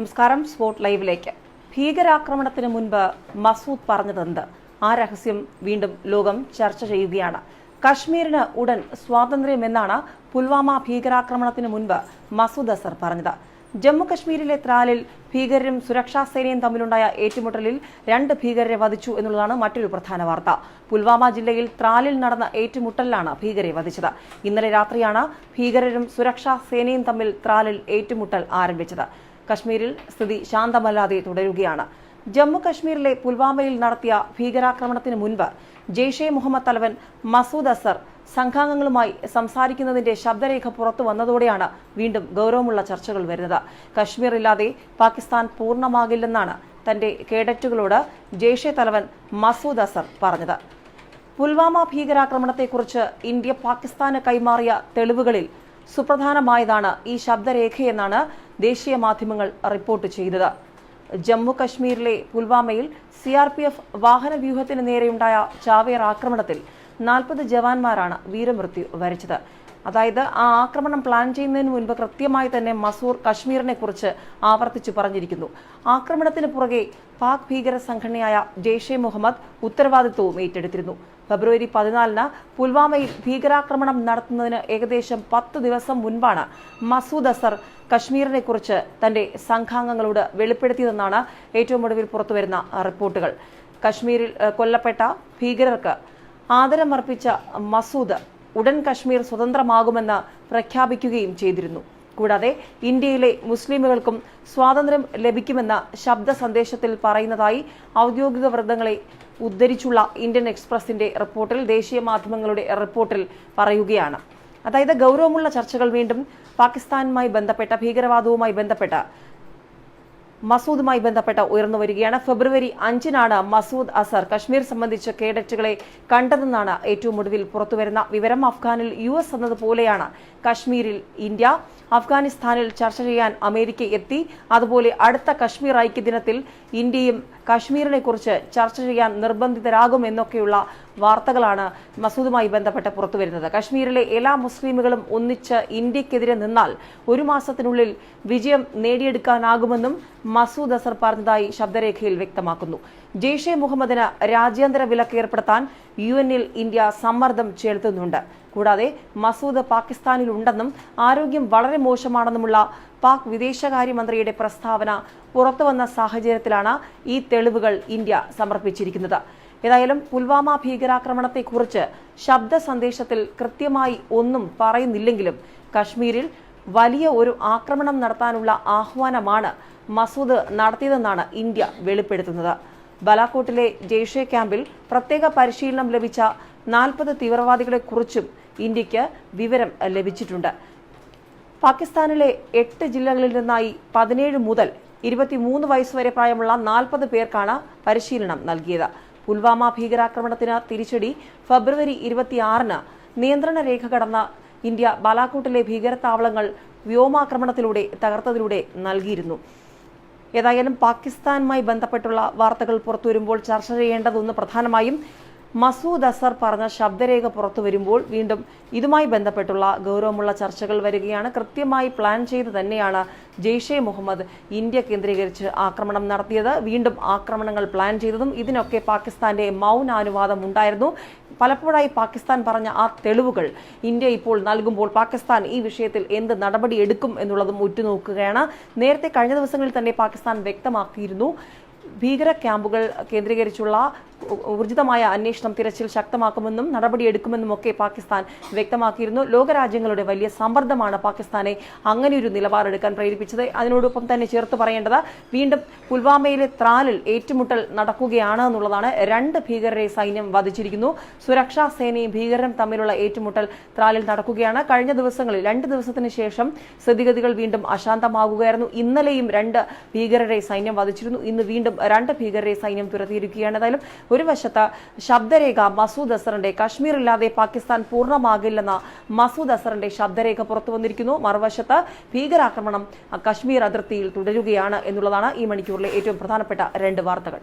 നമസ്കാരം സ്പോട്ട് ലൈവിലേക്ക്. ഭീകരാക്രമണത്തിന് മുൻപ് മസൂദ് പറഞ്ഞതെന്ത്? ആ രഹസ്യം വീണ്ടും ലോകം ചർച്ച ചെയ്യുകയാണ്. കശ്മീരിന് ഉടൻ സ്വാതന്ത്ര്യമെന്നാണ് പുൽവാമ ഭീകരാക്രമണത്തിന് മുൻപ് മസൂദ് അസർ പറഞ്ഞത്. ജമ്മു കശ്മീരിലെ ത്രാലിൽ ഭീകരരും സുരക്ഷാ സേനയും തമ്മിലുണ്ടായ ഏറ്റുമുട്ടലിൽ രണ്ട് ഭീകരരെ വധിച്ചു എന്നുള്ളതാണ് മറ്റൊരു പ്രധാന വാർത്ത. പുൽവാമ ജില്ലയിൽ ത്രാലിൽ നടന്ന ഏറ്റുമുട്ടലിലാണ് ഭീകരെ വധിച്ചത്. ഇന്നലെ രാത്രിയാണ് ഭീകരരും സുരക്ഷാ സേനയും തമ്മിൽ ത്രാലിൽ ഏറ്റുമുട്ടൽ ആരംഭിച്ചത്. കശ്മീരിൽ സ്ഥിതി ശാന്തമല്ലാതെ തുടരുകയാണ്. ജമ്മു കശ്മീരിലെ പുൽവാമയിൽ നടത്തിയ ഭീകരാക്രമണത്തിന് മുൻപ് ജെയ്ഷെ മുഹമ്മദ് തലവൻ മസൂദ് അസർ സംഘാംഗങ്ങളുമായി സംസാരിക്കുന്നതിന്റെ ശബ്ദരേഖ പുറത്തു വന്നതോടെയാണ് വീണ്ടും ഗൗരവമുള്ള ചർച്ചകൾ വരുന്നത്. കശ്മീർ ഇല്ലാതെ പാകിസ്ഥാൻ പൂർണമാകില്ലെന്നാണ് തന്റെ കേഡറ്റുകളോട് ജെയ്ഷെ തലവൻ മസൂദ് അസർ പറഞ്ഞത്. പുൽവാമ ഭീകരാക്രമണത്തെക്കുറിച്ച് ഇന്ത്യ പാകിസ്ഥാന് കൈമാറിയ തെളിവുകളിൽ സുപ്രധാനമായതാണ് ഈ ശബ്ദരേഖയെന്നാണ് ദേശീയ മാധ്യമങ്ങൾ റിപ്പോർട്ട് ചെയ്തത്. ജമ്മു കശ്മീരിലെ പുൽവാമയിൽ സി ആർ പി എഫ് വാഹന വ്യൂഹത്തിന് നേരെയുണ്ടായ ചാവേർ ആക്രമണത്തിൽ നാൽപ്പത് ജവാന്മാരാണ് വീരമൃത്യു വരിച്ചത്. അതായത് ആ ആക്രമണം പ്ലാൻ ചെയ്യുന്നതിന് മുൻപ് കൃത്യമായി തന്നെ മസൂർ കശ്മീരിനെ കുറിച്ച് ആവർത്തിച്ചു പറഞ്ഞിരിക്കുന്നു. ആക്രമണത്തിന് പുറകെ പാക് ഭീകര സംഘടനയായ ജെയ്ഷെ മുഹമ്മദ് ഉത്തരവാദിത്വവും ഏറ്റെടുത്തിരുന്നു. ഫെബ്രുവരി പതിനാലിന് പുൽവാമയിൽ ഭീകരാക്രമണം നടത്തുന്നതിന് ഏകദേശം പത്ത് ദിവസം മുൻപാണ് മസൂദ് അസർ കശ്മീരിനെ കുറിച്ച് തന്റെ സംഘാംഗങ്ങളോട് വെളിപ്പെടുത്തിയതെന്നാണ് ഏറ്റവും ഒടുവിൽ പുറത്തുവരുന്ന റിപ്പോർട്ടുകൾ. കശ്മീരിൽ കൊല്ലപ്പെട്ട ഭീകരർക്ക് ആദരമർപ്പിച്ച മസൂദ് ഉടൻ കശ്മീർ സ്വതന്ത്രമാകുമെന്ന് പ്രഖ്യാപിക്കുകയും ചെയ്തിരുന്നു. കൂടാതെ ഇന്ത്യയിലെ മുസ്ലിമുകൾക്കും സ്വാതന്ത്ര്യം ലഭിക്കുമെന്ന ശബ്ദ സന്ദേശത്തിൽ പറയുന്നതായി ഔദ്യോഗിക വൃത്തങ്ങളെ ഉദ്ധരിച്ചുള്ള ഇന്ത്യൻ എക്സ്പ്രസിന്റെ റിപ്പോർട്ടിൽ ദേശീയ മാധ്യമങ്ങളുടെ റിപ്പോർട്ടിൽ പറയുകയാണ്. അതായത് ഗൗരവമുള്ള ചർച്ചകൾ വീണ്ടും പാകിസ്ഥാനുമായി ബന്ധപ്പെട്ട ഭീകരവാദവുമായി ബന്ധപ്പെട്ട മസൂദുമായി ബന്ധപ്പെട്ട് ഉയർന്നു വരികയാണ്. ഫെബ്രുവരി അഞ്ചിനാണ് മസൂദ് അസർ കശ്മീർ സംബന്ധിച്ച് കേഡറ്റുകളെ കണ്ടതെന്നാണ് ഏറ്റവും ഒടുവിൽ പുറത്തുവരുന്ന വിവരം. അഫ്ഗാനിൽ യു എസ് എന്നതുപോലെയാണ് കശ്മീരിൽ ഇന്ത്യ. അഫ്ഗാനിസ്ഥാനിൽ ചർച്ച ചെയ്യാൻ അമേരിക്ക എത്തി. അതുപോലെ അടുത്ത കശ്മീർ ഐക്യദിനത്തിൽ ഇന്ത്യയും കശ്മീരിനെ കുറിച്ച് ചർച്ച ചെയ്യാൻ നിർബന്ധിതരാകും എന്നൊക്കെയുള്ള വാർത്തകളാണ് മസൂദുമായി ബന്ധപ്പെട്ട് പുറത്തുവരുന്നത് കശ്മീരിലെ എല്ലാ മുസ്ലിമുകളും ഒന്നിച്ച് ഇന്ത്യക്കെതിരെ നിന്നാൽ ഒരു മാസത്തിനുള്ളിൽ വിജയം നേടിയെടുക്കാനാകുമെന്നും മസൂദ് അസർ പറഞ്ഞതായി ശബ്ദരേഖയിൽ വ്യക്തമാക്കുന്നു. ജെയ്ഷെ മുഹമ്മദിന് രാജ്യാന്തര വിലക്ക് ഏർപ്പെടുത്താൻ യു എന്നിൽ ഇന്ത്യ സമ്മർദ്ദം ചെലുത്തുന്നുണ്ട്. കൂടാതെ മസൂദ് പാകിസ്ഥാനിലുണ്ടെന്നും ആരോഗ്യം വളരെ മോശമാണെന്നുമുള്ള പാക് വിദേശകാര്യമന്ത്രിയുടെ പ്രസ്താവന പുറത്തുവന്ന സാഹചര്യത്തിലാണ് ഈ തെളിവുകൾ ഇന്ത്യ സമർപ്പിച്ചിരിക്കുന്നത്. ഏതായാലും പുൽവാമ ഭീകരാക്രമണത്തെക്കുറിച്ച് ശബ്ദ സന്ദേശത്തിൽ കൃത്യമായി ഒന്നും പറയുന്നില്ലെങ്കിലും കശ്മീരിൽ വലിയ ഒരു ആക്രമണം നടത്താനുള്ള ആഹ്വാനമാണ് മസൂദ് നടത്തിയതെന്നാണ് ഇന്ത്യ വെളിപ്പെടുത്തുന്നത്. ബലാക്കോട്ടിലെ ജെയ്ഷെ ക്യാമ്പിൽ പ്രത്യേക പരിശീലനം ലഭിച്ച നാൽപ്പത് തീവ്രവാദികളെക്കുറിച്ചും ഇന്ത്യയ്ക്ക് വിവരം ലഭിച്ചിട്ടുണ്ട്. പാകിസ്ഥാനിലെ എട്ട് ജില്ലകളിൽ നിന്നായി പതിനേഴ് മുതൽ ഇരുപത്തിമൂന്ന് വയസ്സുവരെ പ്രായമുള്ള നാൽപ്പത് പേർക്കാണ് പരിശീലനം നൽകിയത്. പുൽവാമ ഭീകരാക്രമണത്തിന് തിരിച്ചടി ഫെബ്രുവരി ഇരുപത്തിയാറിന് നിയന്ത്രണ രേഖ കടന്ന ഇന്ത്യ ബാലാക്കോട്ടിലെ ഭീകരത്താവളങ്ങൾ വ്യോമാക്രമണത്തിലൂടെ തകർത്തതിലൂടെ നൽകിയിരുന്നു. ഏതായാലും പാകിസ്ഥാനുമായി ബന്ധപ്പെട്ടുള്ള വാർത്തകൾ പുറത്തുവരുമ്പോൾ ചർച്ച ചെയ്യേണ്ടതൊന്ന് പ്രധാനമായും മസൂദ് അസർ പറഞ്ഞ ശബ്ദരേഖ പുറത്തു വരുമ്പോൾ വീണ്ടും ഇതുമായി ബന്ധപ്പെട്ടുള്ള ഗൗരവമുള്ള ചർച്ചകൾ വരികയാണ്. കൃത്യമായി പ്ലാൻ ചെയ്ത് തന്നെയാണ് ജെയ്ഷെ മുഹമ്മദ് ഇന്ത്യ കേന്ദ്രീകരിച്ച് ആക്രമണം നടത്തിയത്. വീണ്ടും ആക്രമണങ്ങൾ പ്ലാൻ ചെയ്തതും ഇതിനൊക്കെ പാകിസ്ഥാന്റെ മൗനാനുവാദം ഉണ്ടായിരുന്നു. പലപ്പോഴായി പാകിസ്ഥാൻ പറഞ്ഞ ആ തെളിവുകൾ ഇന്ത്യ ഇപ്പോൾ നൽകുമ്പോൾ പാകിസ്ഥാൻ ഈ വിഷയത്തിൽ എന്ത് നടപടി എടുക്കും എന്നുള്ളതും ഉറ്റുനോക്കുകയാണ്. നേരത്തെ കഴിഞ്ഞ ദിവസങ്ങളിൽ തന്നെ പാകിസ്ഥാൻ വ്യക്തമാക്കിയിരുന്നു. ഭീകര ക്യാമ്പുകൾ കേന്ദ്രീകരിച്ചുള്ള ഊർജിതമായ അന്വേഷണം തിരച്ചിൽ ശക്തമാക്കുമെന്നും നടപടിയെടുക്കുമെന്നും ഒക്കെ പാകിസ്ഥാൻ വ്യക്തമാക്കിയിരുന്നു. ലോകരാജ്യങ്ങളുടെ വലിയ സമ്മർദ്ദമാണ് പാകിസ്ഥാനെ അങ്ങനെയൊരു നിലപാടെടുക്കാൻ പ്രേരിപ്പിച്ചത്. അതിനോടൊപ്പം തന്നെ ചേർത്ത് പറയേണ്ടത് വീണ്ടും പുൽവാമയിലെ ത്രാലിൽ ഏറ്റുമുട്ടൽ നടക്കുകയാണ് എന്നുള്ളതാണ്. രണ്ട് ഭീകരരെ സൈന്യം വധിച്ചിരിക്കുന്നു. സുരക്ഷാ സേനയും ഭീകരരും തമ്മിലുള്ള ഏറ്റുമുട്ടൽ ത്രാലിൽ നടക്കുകയാണ്. കഴിഞ്ഞ ദിവസങ്ങളിൽ രണ്ട് ദിവസത്തിന് ശേഷം സ്ഥിതിഗതികൾ വീണ്ടും അശാന്തമാകുകയായിരുന്നു. ഇന്നലെയും രണ്ട് ഭീകരരെ സൈന്യം വധിച്ചിരുന്നു. ഇന്ന് വീണ്ടും രണ്ട് ഭീകരരെ സൈന്യം തുരത്തിയിരിക്കുകയാണ്. ഏതായാലും ഒരു വശത്ത് ശബ്ദരേഖ മസൂദ് അസറിന്റെ കശ്മീർ ഇല്ലാതെ പാകിസ്ഥാൻ പൂർണമാകില്ലെന്ന മസൂദ് അസറിന്റെ ശബ്ദരേഖ പുറത്തു വന്നിരിക്കുന്നു. മറുവശത്ത് ഭീകരാക്രമണം കശ്മീർ അതിർത്തിയിൽ തുടരുകയാണ് എന്നുള്ളതാണ് ഈ മണിക്കൂറിലെ ഏറ്റവും പ്രധാനപ്പെട്ട രണ്ട് വാർത്തകൾ.